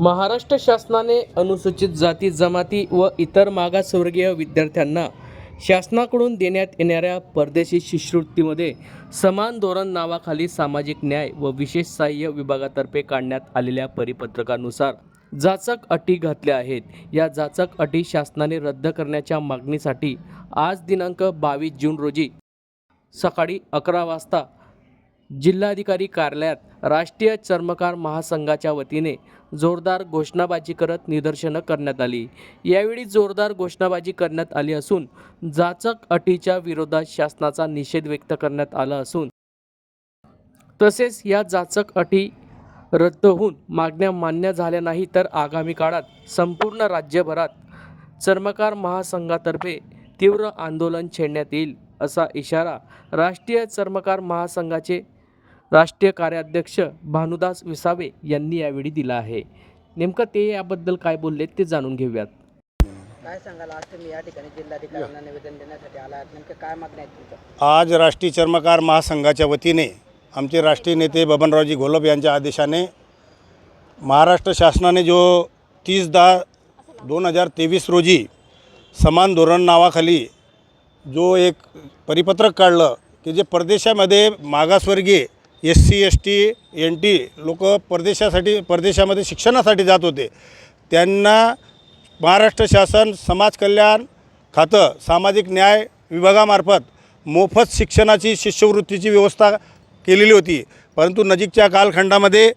महाराष्ट्र शासनाने अनुसूचित जाती जमाती व इतर मागासवर्गीय विद्यार्थ्यांना शासनाकडून देण्यात येणाऱ्या परदेशी शिष्यवृत्तीमध्ये समान धोरण नावाखाली सामाजिक न्याय व विशेष सहाय्य विभागातर्फे काढण्यात आलेल्या परिपत्रकानुसार जाचक अटी घातल्या आहेत. या जाचक अटी शासनाने रद्द करण्याच्या मागणीसाठी आज दिनांक बावीस जून रोजी सकाळी अकरा वाजता जिल्हाधिकारी कार्यालयात राष्ट्रीय चर्मकार महासंघाच्या वतीने जोरदार घोषणाबाजी करत निदर्शनं करण्यात आली. यावेळी जोरदार घोषणाबाजी करण्यात आली असून जाचक अटीच्या विरोधात शासनाचा निषेध व्यक्त करण्यात आला असून तसेच या जाचक अटी रद्द होऊन मागण्या मान्य झाल्या नाही तर आगामी काळात संपूर्ण राज्यभरात चर्मकार महासंघातर्फे तीव्र आंदोलन छेडण्यात येईल असा इशारा राष्ट्रीय चर्मकार महासंघाचे राष्ट्रीय कार्याध्यक्ष भानुदास विसावे यांनी यावेळी दिला आहे. नेमकं ते याबद्दल काय बोलले ते जाणून घेऊयात. काय सांगाल? आज तुम्ही या ठिकाणी जिल्हाधिकाऱ्यांना निवेदन देण्यासाठी आला आहात नेमकं काय मागण्या आहेत तुमच्या आज राष्ट्रीय चर्मकार महासंघाच्या वतीने आमचे राष्ट्रीय नेते बबनरावजी घोलप यांच्या आदेशाने महाराष्ट्र शासनाने जो तीस दहा दोन हजार तेवीस रोजी समान धोरण नावाखाली जो एक परिपत्रक काढलं की जे परदेशामध्ये मागासवर्गीय S C S T N T लोक परदेशासाठी परदेशामध्ये शिक्षणासाठी जात होते. त्यांना महाराष्ट्र शासन समाज कल्याण खातं सामाजिक न्याय विभागामार्फत मोफत शिक्षणाची शिष्यवृत्तीची व्यवस्था केलेली होती. परंतु नजीकच्या कालखंडामध्ये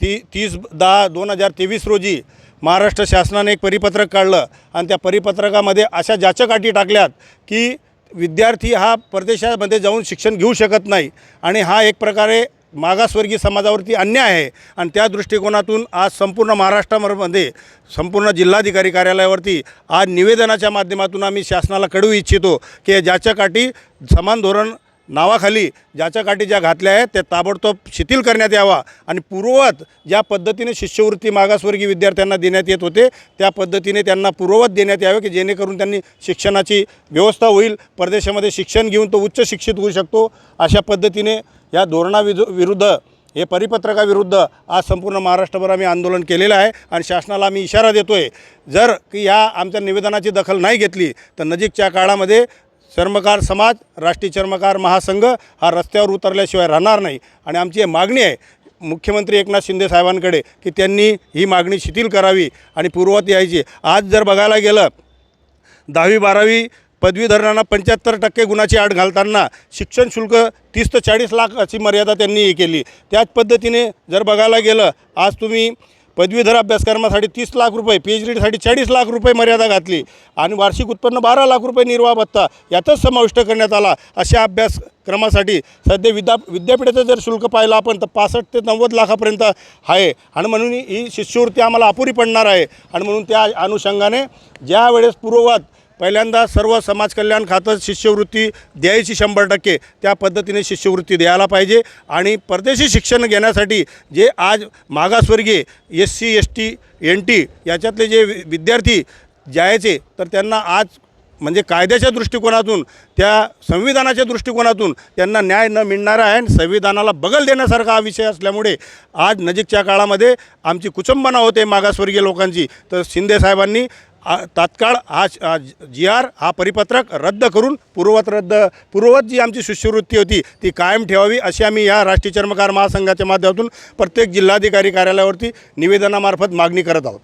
ती तीस दहा दोन हजार तेवीस रोजी महाराष्ट्र शासनाने एक परिपत्रक काढलं आणि त्या परिपत्रकामध्ये अशा जाचक अटी टाकल्यात की विद्यार्थी हा परदेशामध्ये जाऊन शिक्षण घेऊ शकत नाही. आणि हा एक प्रकारे मागासवर्गीय समाजावरती अन्याय आहे. आणि त्या दृष्टिकोनातून आज संपूर्ण महाराष्ट्रामध्ये संपूर्ण जिल्हाधिकारी कार्यालयावरती आज निवेदनाच्या माध्यमातून आम्ही शासनाला कळवू इच्छितो की ज्याच्या काठी समान धोरण नावाखाली ज्याच्या काठी ज्या घातल्या आहेत त्या ताबडतोब शिथिल करण्यात यावा आणि पूर्ववत ज्या पद्धतीने शिष्यवृत्ती मागासवर्गीय विद्यार्थ्यांना देण्यात येत होते त्या पद्धतीने त्यांना पूर्ववत देण्यात यावे की जेणेकरून त्यांनी शिक्षणाची व्यवस्था होईल. परदेशामध्ये शिक्षण घेऊन तो उच्च शिक्षित होऊ शकतो. अशा पद्धतीने या धोरणाविजु विरुद्ध हे परिपत्रकाविरुद्ध आज संपूर्ण महाराष्ट्रभर आम्ही आंदोलन केलेलं आहे आणि शासनाला आम्ही इशारा देतो आहे जर की या आमच्या निवेदनाची दखल नाही घेतली तर नजीकच्या काळामध्ये चर्मकार समाज राष्ट्रीय चर्मकार महासंघ हा रस्त्यावर उतरल्याशिवाय राहणार नाही. आणि आमची ही मागणी आहे मुख्यमंत्री एकनाथ शिंदे साहेबांकडे की त्यांनी ही मागणी शिथिल करावी आणि पूर्वत यायची. आज जर बघायला गेलं दहावी बारावी पदवीधरांना पंच्याहत्तर टक्के गुणाची आड घालताना शिक्षण शुल्क तीस ते चाळीस लाख अशी मर्यादा त्यांनी हे केली. त्याच पद्धतीने जर बघायला गेलं आज तुम्ही पदवीधर अभ्यासक्रमासाठी तीस लाख रुपये पी एच डीसाठी चाळीस लाख रुपये मर्यादा घातली आणि वार्षिक उत्पन्न बारा लाख रुपये निर्वाह भत्ता यातच समाविष्ट करण्यात आला. अशा अभ्यासक्रमासाठी सध्या विद्या विद्यापीठाचं जर शुल्क पाहिलं आपण तर पासष्ट ते नव्वद लाखापर्यंत आहे. आणि म्हणून ही शिष्यवृत्ती आम्हाला अपुरी पडणार आहे. आणि म्हणून त्या अनुषंगाने ज्या वेळेस पूर्ववत पहिल्यांदा सर्व समाज कल्याण खातं शिष्यवृत्ती द्यायची शंभर टक्के. त्या पद्धतीने शिष्यवृत्ती द्यायला पाहिजे. आणि परदेशी शिक्षण घेण्यासाठी जे आज मागासवर्गीय S C S T N T याच्यातले जे वि- विद्यार्थी जायचे तर त्यांना आज म्हणजे कायद्याच्या दृष्टिकोनातून त्या संविधानाच्या दृष्टिकोनातून त्यांना न्याय न मिळणारा आहे आणि संविधानाला बगल देण्यासारखा हा विषय असल्यामुळे आज नजीकच्या काळामध्ये आमची कुचंबना होते मागासवर्गीय लोकांची. तर शिंदे साहेबांनी तात्काळ हा जी आर हा परिपत्रक रद्द करून पूर्ववत रद्द पूर्ववत जी आमची शिष्यवृत्ती होती ती कायम ठेवावी अशी आम्ही या राष्ट्रीय चर्मकार महासंघाच्या माध्यमातून प्रत्येक जिल्हाधिकारी कार्यालयावरती निवेदनामार्फत मागणी करत आहोत.